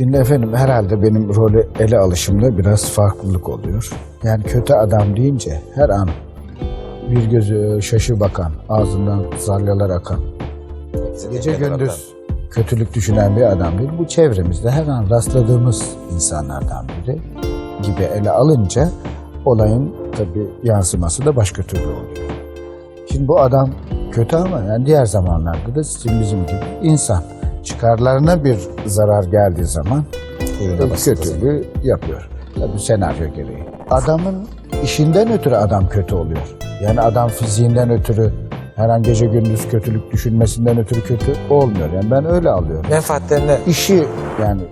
Şimdi efendim herhalde benim rolü ele alışımda biraz farklılık oluyor. Yani kötü adam deyince her an bir gözü şaşı bakan, ağzından zalyalar akan, gece gündüz kötülük düşünen bir adam değil. Bu çevremizde her an rastladığımız insanlardan biri gibi ele alınca olayın tabii yansıması da başka türlü oluyor. Şimdi bu adam kötü ama yani diğer zamanlarda da sizin bizim gibi insan. Çıkarlarına bir zarar geldiği zaman kötülüğü yapıyor. Tabii senaryo gereği. Adamın işinden ötürü adam kötü oluyor. Yani adam fiziğinden ötürü her an gece gündüz kötülük düşünmesinden ötürü kötü olmuyor. Yani ben öyle alıyorum. Menfaatlerine İşi yani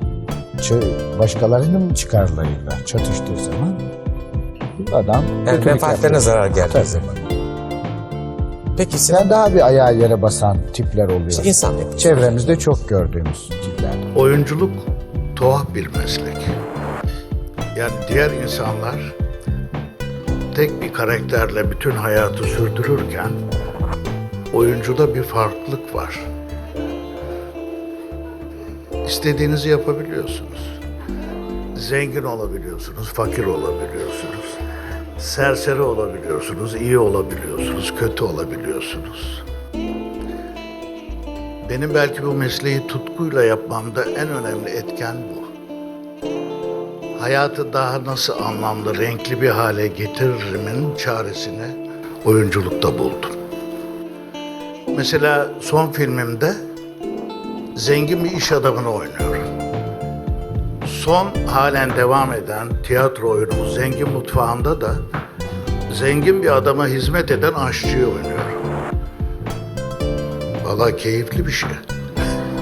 başkalarının çıkarlarıyla çatıştığı zaman adam yani menfaatlerine zarar geldiği zaman. Peki sen Sen daha bir ayağa yere basan tipler oluyor. İşte insan. Çevremizde çok gördüğümüz tipler. Oyunculuk tuhaf bir meslek. Yani diğer insanlar tek bir karakterle bütün hayatı sürdürürken oyuncuda bir farklılık var. İstediğinizi yapabiliyorsunuz. Zengin olabiliyorsunuz, fakir olabiliyorsunuz. Serseri olabiliyorsunuz, iyi olabiliyorsunuz, kötü olabiliyorsunuz. Benim belki bu mesleği tutkuyla yapmamda en önemli etken bu. Hayatı daha nasıl anlamlı, renkli bir hale getiririmin çaresini oyunculukta buldum. Mesela son filmimde zengin bir iş adamını oynuyorum. Son halen devam eden tiyatro oyunumuz Zengin Mutfağı'nda da zengin bir adama hizmet eden aşçıyı oynuyorum. Valla keyifli bir şey.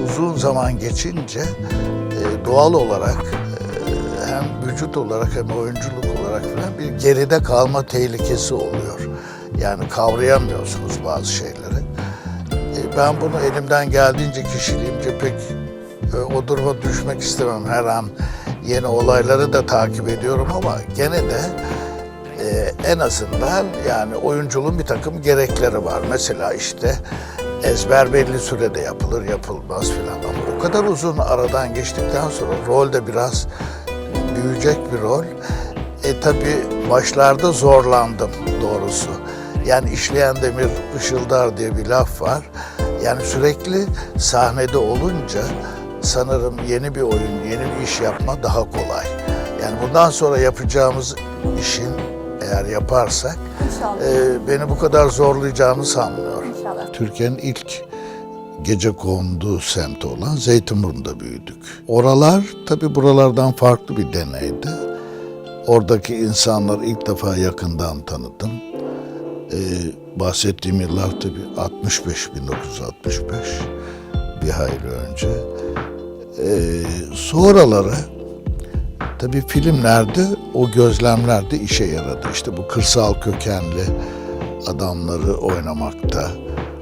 Uzun zaman geçince e, doğal olarak e, hem vücut olarak hem oyunculuk olarak falan bir geride kalma tehlikesi oluyor. Yani kavrayamıyorsunuz bazı şeyleri. E, ben bunu elimden geldiğince kişiliğimce pek o duruma düşmek istemem. Her an yeni olayları da takip ediyorum ama gene de ee, en azından yani oyunculuğun bir takım gerekleri var. Mesela işte ezber belli sürede yapılır yapılmaz filan ama o kadar uzun aradan geçtikten sonra rol de biraz büyüyecek bir rol. E tabi başlarda zorlandım doğrusu. Yani işleyen demir ışıldar diye bir laf var. Yani sürekli sahnede olunca sanırım yeni bir oyun, yeni bir iş yapma daha kolay. Yani bundan sonra yapacağımız işin eğer yaparsak İnşallah. e, beni bu kadar zorlayacağını sanmıyorum. İnşallah. Türkiye'nin ilk gece konduğu semti olan Zeytinburnu'nda büyüdük. Oralar tabii buralardan farklı bir deneydi. Oradaki insanları ilk defa yakından tanıdım. Ee, bahsettiğim yıllar tabii 65, 1965 bir hayli önce. Ee, sonraları tabii filmlerde o gözlemler de işe yaradı. İşte bu kırsal kökenli adamları oynamakta,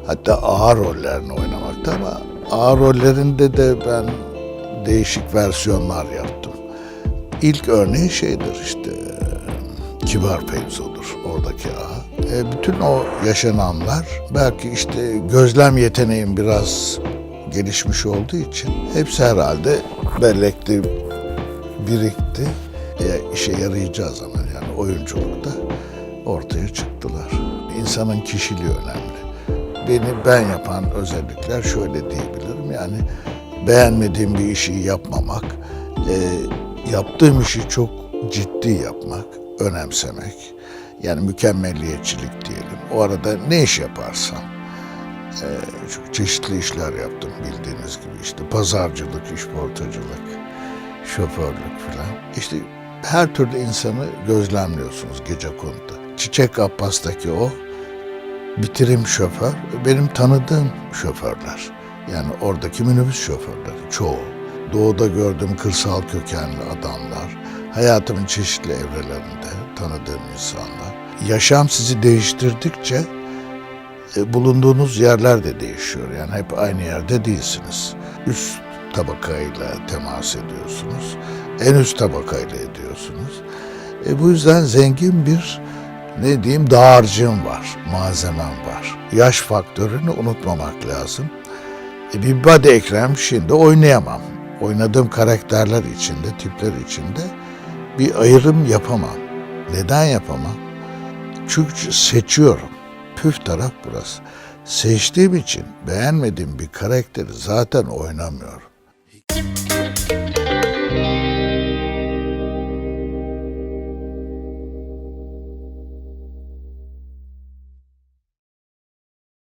hatta ağır rollerini oynamakta ama ağır rollerinde de ben değişik versiyonlar yaptım. İlk örneği şeydir işte Kibar Feyzo'dur oradaki ağa. E, bütün o yaşananlar belki işte gözlem yeteneğim biraz gelişmiş olduğu için hepsi herhalde bellekte birikti. E, işe yarayacağı zaman yani oyunculukta ortaya çıktılar. İnsanın kişiliği önemli. Beni ben yapan özellikler şöyle diyebilirim. Yani beğenmediğim bir işi yapmamak, e, yaptığım işi çok ciddi yapmak, önemsemek. Yani mükemmelliyetçilik diyelim. O arada ne iş yaparsam. E, çeşitli işler yaptım bildiğiniz gibi. işte pazarcılık, işportacılık, şoförlük falan. İşte her türlü insanı gözlemliyorsunuz gece konuda. Çiçek Abbas'taki o bitirim şoför, benim tanıdığım şoförler. Yani oradaki minibüs şoförleri çoğu. Doğuda gördüğüm kırsal kökenli adamlar, hayatımın çeşitli evrelerinde tanıdığım insanlar. Yaşam sizi değiştirdikçe bulunduğunuz yerler de değişiyor. Yani hep aynı yerde değilsiniz. Üst tabakayla temas ediyorsunuz. En üst tabakayla ediyorsunuz. E, bu yüzden zengin bir ne diyeyim dağarcığım var, malzemem var. Yaş faktörünü unutmamak lazım. E, bir Badi Ekrem şimdi oynayamam. oynadığım karakterler içinde, tipler içinde bir ayrım yapamam. Neden yapamam? Çünkü seçiyorum. Püf taraf burası. Seçtiğim için beğenmediğim bir karakteri zaten oynamıyorum.